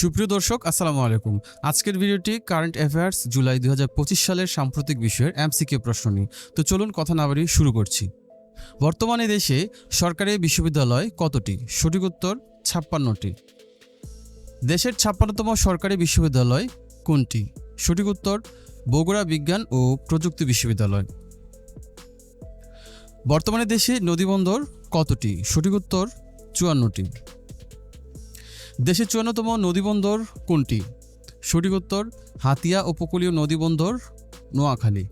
সুপ্রিয় দর্শক, আসসালামু আলাইকুম। আজকের ভিডিওটি কারেন্ট অ্যাফেয়ার্স জুলাই দুই হাজার পঁচিশ সালের সাম্প্রতিক বিষয়ের এমসিকিউ প্রশ্ন নিয়ে। তো চলুন কথা না বাড়িয়ে শুরু করছি। বর্তমানে দেশে সরকারি বিশ্ববিদ্যালয় কতটি? সঠিক উত্তর ছাপ্পান্নটি। দেশের ছাপ্পান্নতম সরকারি বিশ্ববিদ্যালয় কোনটি? সঠিক উত্তর বগুড়া বিজ্ঞান ও প্রযুক্তি বিশ্ববিদ্যালয়। বর্তমানে দেশে নদীবন্দর কতটি? সঠিক উত্তর চুয়ান্নটি। দেশের চুয়ান্নতম নদীবন্দর কোনটি? সঠিক উত্তর হাতিয়া উপকূলীয় নদীবন্দর, নোয়াখালী।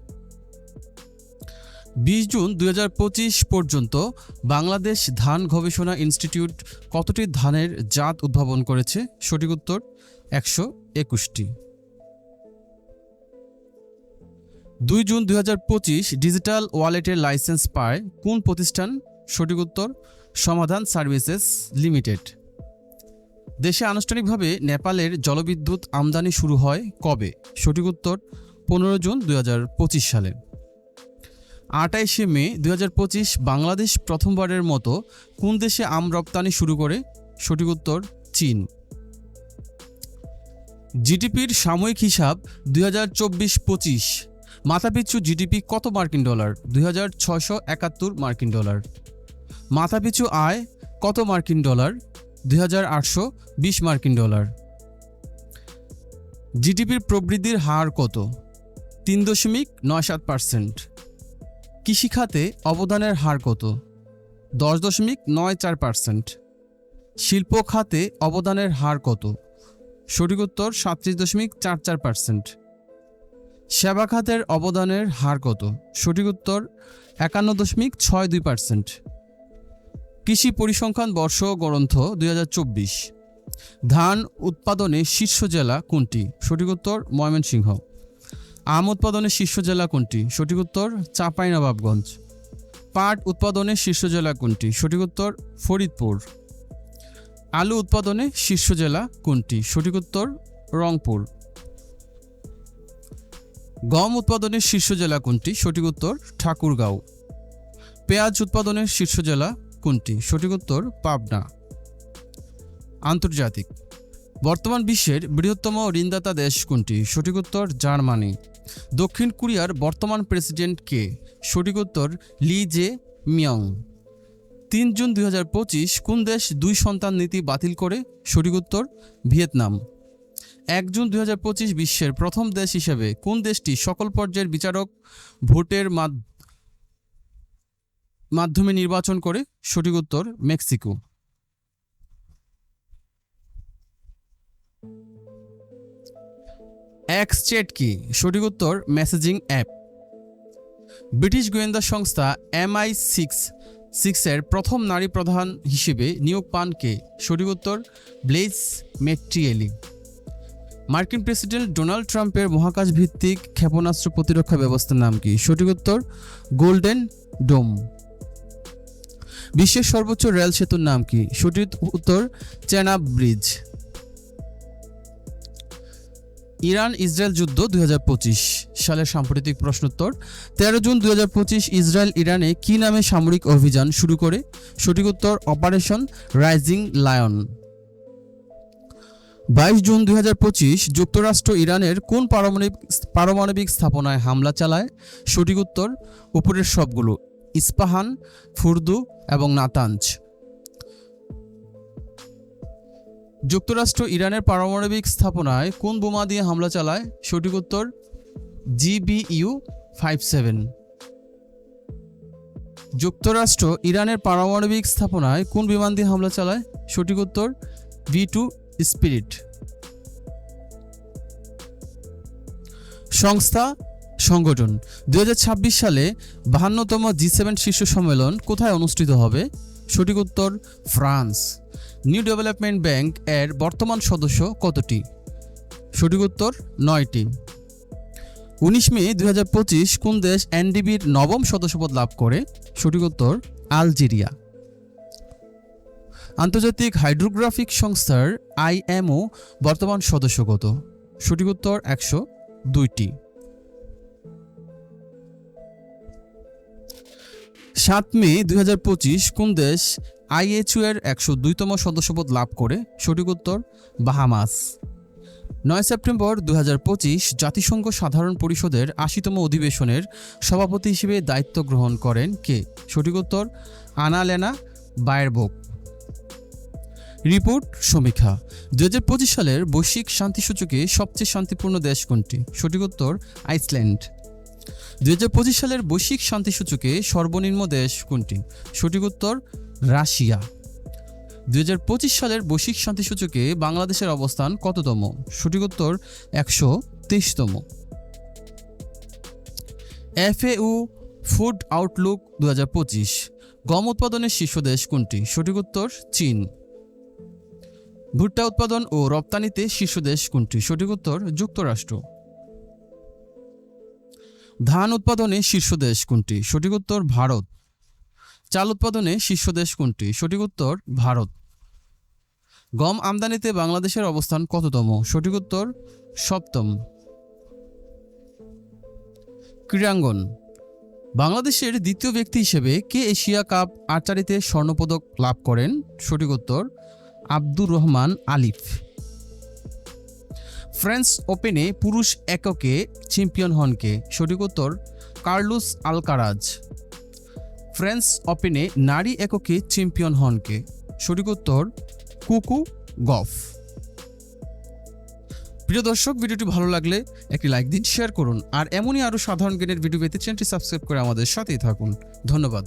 বিশ জুন দু হাজার পঁচিশ পর্যন্ত বাংলাদেশ ধান গবেষণা ইনস্টিটিউট কতটি ধানের জাত উদ্ভাবন করেছে? সঠিক উত্তর একশো একুশটি। দুই জুন দু হাজার পঁচিশ ডিজিটাল ওয়ালেটের লাইসেন্স পায় কোন প্রতিষ্ঠান? সঠিক উত্তর সমাধান সার্ভিসেস লিমিটেড। দেশে আনুষ্ঠানিকভাবে নেপালের জলবিদ্যুৎ আমদানি শুরু হয় কবে? সঠিক উত্তর পনেরো জুন দু হাজার পঁচিশ সালে। আটাইশে মে দু হাজার পঁচিশ বাংলাদেশ প্রথমবারের মতো কোন দেশে আম রপ্তানি শুরু করে? সঠিক উত্তর চীন। জিডিপির সাময়িক হিসাব দুই হাজার চব্বিশ পঁচিশ। মাথাপিছু জিডিপি কত মার্কিন ডলার? দুই হাজার ছশো একাত্তর মার্কিন ডলার। মাথাপিছু আয় কত মার্কিন ডলার? দুই হাজার আটশো বিশ মার্কিন ডলার। জিডিপির প্রবৃদ্ধির হার কত? তিন দশমিক নয় সাত পার্সেন্ট। কৃষিখাতে অবদানের হার কত? দশ দশমিক নয় চার পার্সেন্ট। শিল্প খাতে অবদানের হার কত? সঠিক উত্তর সাতত্রিশ দশমিক চার চার পার্সেন্ট। সেবা খাতের অবদানের হার কত? সঠিক উত্তর একান্ন দশমিক ছয় দুই পার্সেন্ট। কৃষি পরিসংখ্যান বর্ষ গ্রন্থ দুই হাজার চব্বিশ। ধান উৎপাদনে শীর্ষ জেলা কোনটি? সঠিক উত্তর ময়মনসিংহ। আম উৎপাদনে শীর্ষ জেলা কোনটি? সঠিক উত্তর চাঁপাইনবাবগঞ্জ। পাট উৎপাদনে শীর্ষ জেলা কোনটি? সঠিক উত্তর ফরিদপুর। আলু উৎপাদনে শীর্ষ জেলা কোনটি? সঠিক উত্তর রংপুর। গম উৎপাদনের শীর্ষ জেলা কোনটি? সঠিক উত্তর ঠাকুরগাঁও। পেঁয়াজ উৎপাদনের শীর্ষ জেলা কোনটি? সঠিক উত্তর পাবনা। আন্তর্জাতিক। বর্তমান বিশ্বের বৃহত্তম ঋণদাতা দেশ কোনটি? সঠিক উত্তর জার্মানি। দক্ষিণ কোরিয়ার বর্তমান প্রেসিডেন্ট কে? সঠিক উত্তর লি জে মিয়ং। তিন জুন দুই হাজার পঁচিশ কোন দেশ দুই সন্তান নীতি বাতিল করে? সঠিক উত্তর ভিয়েতনাম। এক জুন দুই বিশ্বের প্রথম দেশ হিসেবে কোন দেশটি সকল পর্যায়ের বিচারক ভোটের মাধ্যমে মাধ্যমে নির্বাচন করে সঠিক উত্তর মেক্সিকো। এক্সচেট কি? সঠিক উত্তর মেসেজিং অ্যাপ। ব্রিটিশ গোয়েন্দা সংস্থা এমআই সিক্স সিক্সের প্রথম নারী প্রধান হিসেবে নিয়োগ পান কে? সঠিক উত্তর ব্লেজ মেট্রিয়েলি। মার্কিন প্রেসিডেন্ট ডোনাল্ড ট্রাম্পের মহাকাশ ভিত্তিক ক্ষেপণাস্ত্র প্রতিরক্ষা ব্যবস্থার নাম কি? সঠিক উত্তর গোল্ডেন ডোম। বিশ্বের সর্বোচ্চ রেল সেতুর নাম কি? সঠিক উত্তর চেনাব ব্রিজ। ইরান ইসরায়েল যুদ্ধ দু হাজার পঁচিশ। সালের সাম্প্রতিক প্রশ্নোত্তর, তেরো জুন দু হাজার পঁচিশ ইসরায়েল ইরানে কি নামে সামরিক অভিযান শুরু করে? সঠিক উত্তর, অপারেশন রাইজিং লায়ন। বাইশ জুন দুই হাজার পঁচিশ, যুক্তরাষ্ট্র ইরানের কোন পারমাণবিক পারমাণবিক স্থাপনায় হামলা চালায়? সঠিক উত্তর, উপরের সবগুলো। ইস্পাহান, ফুরদু এবং নাতাঞ্জ। যুক্তরাষ্ট্র ইরানের পারমাণবিক স্থাপনায় কোন বোমা দিয়ে হামলা চালায়? সঠিক উত্তর, জিবিইউ ফাইভ সেভেন। যুক্তরাষ্ট্র ইরানের পারমাণবিক স্থাপনায় কোন বিমান দিয়ে হামলা চালায়? সঠিক উত্তর, ভি টু স্পিরিট। সংস্থা সংগঠন। দু হাজার ছাব্বিশ সালে বাহান্নতম জি সেভেন শীর্ষ সম্মেলন কোথায় অনুষ্ঠিত হবে? সঠিক উত্তর, ফ্রান্স। নিউ ডেভেলপমেন্ট ব্যাংক এর বর্তমান সদস্য কতটি? সঠিক উত্তর, নয়টি। উনিশ মে দু হাজার পঁচিশ কোন দেশ এনডিবির নবম সদস্যপদ লাভ করে? সঠিক উত্তর, আলজেরিয়া। আন্তর্জাতিক হাইড্রোগ্রাফিক সংস্থার আইএমও বর্তমান সদস্য কত? সঠিক উত্তর, একশো দুইটি। সাত মে দু হাজার পঁচিশ কোন দেশ আইএচইউ এর একশো দুইতম সদস্যপদ লাভ করে? সঠিক উত্তর, বাহামাস। নয় সেপ্টেম্বর দু হাজার পঁচিশ জাতিসংঘ সাধারণ পরিষদের আশিতম অধিবেশনের সভাপতি হিসেবে দায়িত্ব গ্রহণ করেন কে? সঠিক উত্তর, আনালেনা বায়েরবোক রিপোর্ট, সমীক্ষা। দু হাজার পঁচিশ সালের বৈশ্বিক শান্তি সূচকে সবচেয়ে শান্তিপূর্ণ দেশ কোনটি? সঠিক উত্তর, আইসল্যান্ড। দুই হাজার পঁচিশ সালের বৈশ্বিক শান্তি সূচকে সর্বনিম্ন দেশ কোনটি? সঠিক উত্তর, রাশিয়া। দুই হাজার পঁচিশ সালের বৈশ্বিক শান্তি সূচকে বাংলাদেশের অবস্থান কততম? সঠিক উত্তর, একশো তেইশতম। এফএউ ফুড আউটলুক দুই হাজার পঁচিশ। গম উৎপাদনের শীর্ষ দেশ কোনটি? সঠিক উত্তর, চীন। ভুট্টা উৎপাদন ও রপ্তানিতে শীর্ষ দেশ কোনটি? সঠিক উত্তর, যুক্তরাষ্ট্র। ধান উৎপাদনে শীর্ষ দেশ কোনটি? সঠিক উত্তর ভারত। চাল উৎপাদনে শীর্ষ দেশ কোনটি? সঠিক উত্তর ভারত। গম আমদানিতে বাংলাদেশের অবস্থান কততম? সঠিক উত্তর সপ্তম। ক্রীড়াঙ্গন। বাংলাদেশের দ্বিতীয় ব্যক্তি হিসেবে কে এশিয়া কাপ আর্চারিতে স্বর্ণপদক লাভ করেন? সঠিক উত্তর আব্দুর রহমান আলিফ। ফ্রেঞ্চ ওপেনে পুরুষ এককে চ্যাম্পিয়ন হন কে সঠিক উত্তর, কার্লুস আলকারাজ। ফ্রেঞ্চ ওপেনে নারী এককে চ্যাম্পিয়ন হন কে সঠিক উত্তর, কুকু গফ। প্রিয় দর্শক, ভিডিওটি ভালো লাগলে একটি লাইক দিন, শেয়ার করুন। আর এমনই আরও সাধারণ জ্ঞানের ভিডিও পেতে চ্যানেলটি সাবস্ক্রাইব করে আমাদের সাথেই থাকুন। ধন্যবাদ।